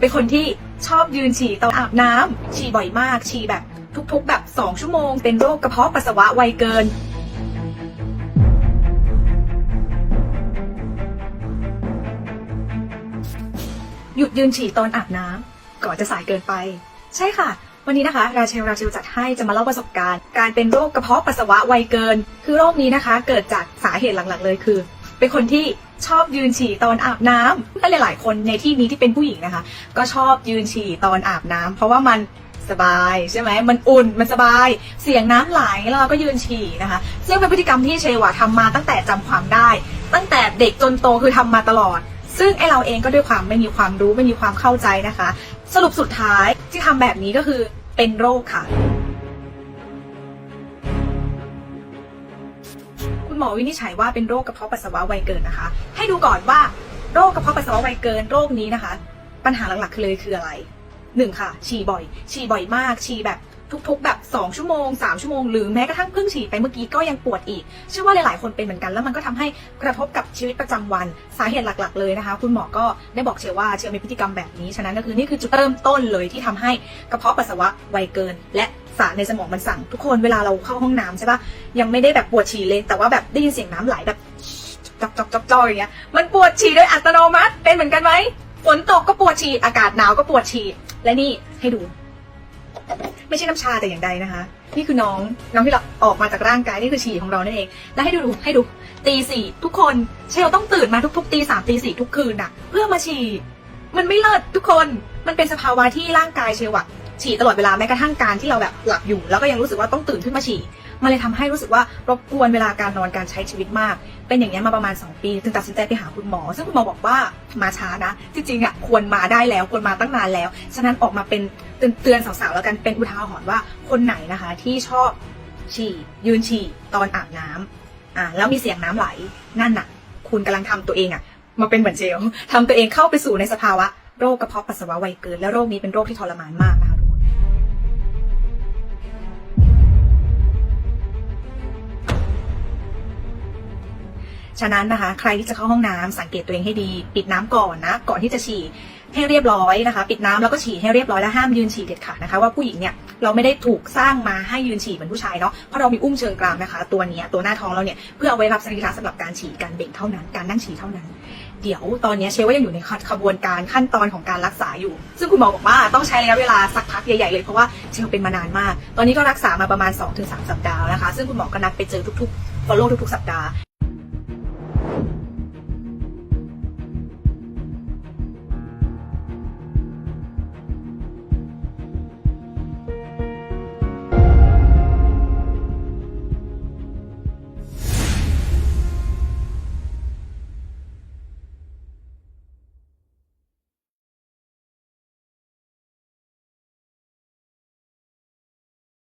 เป็นคนที่ชอบยืนฉี่ตอนอาบน้ำฉี่บ่อยมาก ฉี่แบบทุกๆ แบบ2ชั่วโมง เป็นโรคกระเพาะปัสสาวะไวเกิน หยุดยืนฉี่ตอนอาบน้ำก่อนจะสายเกินไป ใช่ค่ะ วันนี้นะคะ ราเชลราเชลจัดให้จะมาเล่าประสบการณ์ การเป็นโรคกระเพาะปัสสาวะไวเกิน คือโรคนี้นะคะ เกิดจากสาเหตุหลักๆเลยคือ เป็นคนที่ชอบยืนฉี่ตอนอาบน้ำถ้าหลาย ๆ คนในที่นี้ที่เป็นผู้หญิงนะคะ ก็ชอบยืนฉี่ตอนอาบน้ำเพราะว่ามันสบายใช่ไหมมันอุ่นมันสบาย เสียงน้ำไหลแล้วเราก็ยืนฉี่นะคะ ซึ่งเป็นพฤติกรรมที่เชวอะทำมาตั้งแต่จำความได้ ตั้งแต่เด็กจนโตคือทำมาตลอด ซึ่งไอเราเองก็ด้วยความไม่มีความรู้ไม่มีความเข้าใจนะคะ สรุปสุดท้ายที่ทำแบบนี้ก็คือเป็นโรคค่ะ หมอวินิจฉัยว่าเป็นโรคกระเพาะปัสสาวะไวเกินนะคะ ให้ดูก่อนว่าโรคกระเพาะปัสสาวะไวเกินโรคนี้นะคะ ปัญหาหลักๆเลยคืออะไรหนึ่งค่ะ ฉี่บ่อย ฉี่บ่อยมาก ฉี่แบบ ทุกๆ แบบ 2 ชั่วโมง 3 ชั่วโมง หรือแม้กระทั่งเพิ่งฉี่ไปเมื่อกี้ก็ยังปวดอีก เชื่อว่าหลายๆ คนเป็นเหมือนกัน แล้วมันก็ทำให้กระทบกับชีวิตประจำวันสาเหตุหลักๆ เลยนะคะ คุณหมอก็ได้บอกเชียร์ว่าเชียร์มีพฤติกรรมแบบนี้ ฉะนั้นก็คือนี่คือจุดเริ่มต้นเลยที่ทำให้กระเพาะปัสสาวะไวเกิน และสารในสมองมันสั่งทุกคนเวลาเราเข้าห้องน้ำใช่ปะยังไม่ได้แบบปวดฉี่เลยแต่ว่าแบบได้ยินเสียงน้ำไหลแบบจอกจอกจอกจอกอย่างเงี้ยมันปวดฉี่โดยอัตโนมัติเป็นเหมือนกันไหมฝนตกก็ปวดฉี่อากาศหนาวก็ปวดฉี่และนี่ให้ดู ไม่ใช่น้ำชาแต่อย่างใดนะคะ นี่คือน้องน้องที่เราออกมาจากร่างกายนี่คือฉี่ของเรานั่นเอง แล้วให้ดูดูให้ดูตีสี่ทุกคนเชลต้องตื่นมาทุกๆตีสามตีสี่ทุกคืนน่ะ เพื่อมาฉี่มันไม่เลิศทุกคนมันเป็นสภาวะที่ร่างกายเชลอะฉี่ตลอดเวลาแม้กระทั่งการที่เราแบบหลับอยู่ แล้วก็ยังรู้สึกว่าต้องตื่นขึ้นมาฉี่ มันเลยทำให้รู้สึกว่ารบกวนเวลาการนอนการใช้ชีวิตมาก เป็นอย่างนี้มาประมาณ 2 ปีจึงตัดสินใจไปหาคุณหมอ ซึ่งคุณหมอบอกว่ามาช้านะ จริงๆอะควรมาได้แล้วควรมาตั้งนานแล้ว ฉะนั้นออกมาเป็นเตือนสาวๆแล้วกันเป็นอุทาหรณ์ว่าคนไหนนะคะที่ชอบฉี่ยืนฉี่ตอนอาบน้ำอ่าแล้วมีเสียงน้ำไหลนั่นน่ะ คุณกำลังทำตัวเองอะมาเป็นเหมือนเจลทำตัวเองเข้าไปสู่ในสภาวะโรคกระเพาะปัสสาวะไวเกินและโรคนี้เป็นโรคที่ทรมานมาก ฉะนั้นนะคะ ใครที่จะเข้าห้องน้ำสังเกตตัวเองให้ดี ปิดน้ำก่อนนะ ก่อนที่จะฉี่ให้เรียบร้อยนะคะ ปิดน้ำแล้วก็ฉี่ให้เรียบร้อยและห้ามยืนฉี่เด็ดขาดนะคะ ว่าผู้หญิงเนี่ยเราไม่ได้ถูกสร้างมาให้ยืนฉี่เหมือนผู้ชายเนาะเพราะเรามีอุ้มเชิงกรามนะคะ ตัวนี้ตัวหน้าท้องเราเนี่ยเพื่อเอาไว้รับสรีระสำหรับการฉี่การเบ่งเท่านั้นการนั่งฉี่เท่านั้น เดี๋ยวตอนนี้เชว่ายังอยู่ในขบวนการขั้นตอนของการรักษาอยู่ ซึ่งคุณหมอบอกว่าต้องใช้ระยะเวลาสักพักใหญ่ๆเลยเพราะว่าเชลเป็นมานานมาก ตอนนี้ก็รักษามาประมาณ 2-3 สัปดาห์นะคะ ซึ่งคุณหมอก็นัดไปเจอทุกๆ follow ทุกๆสัปดาห์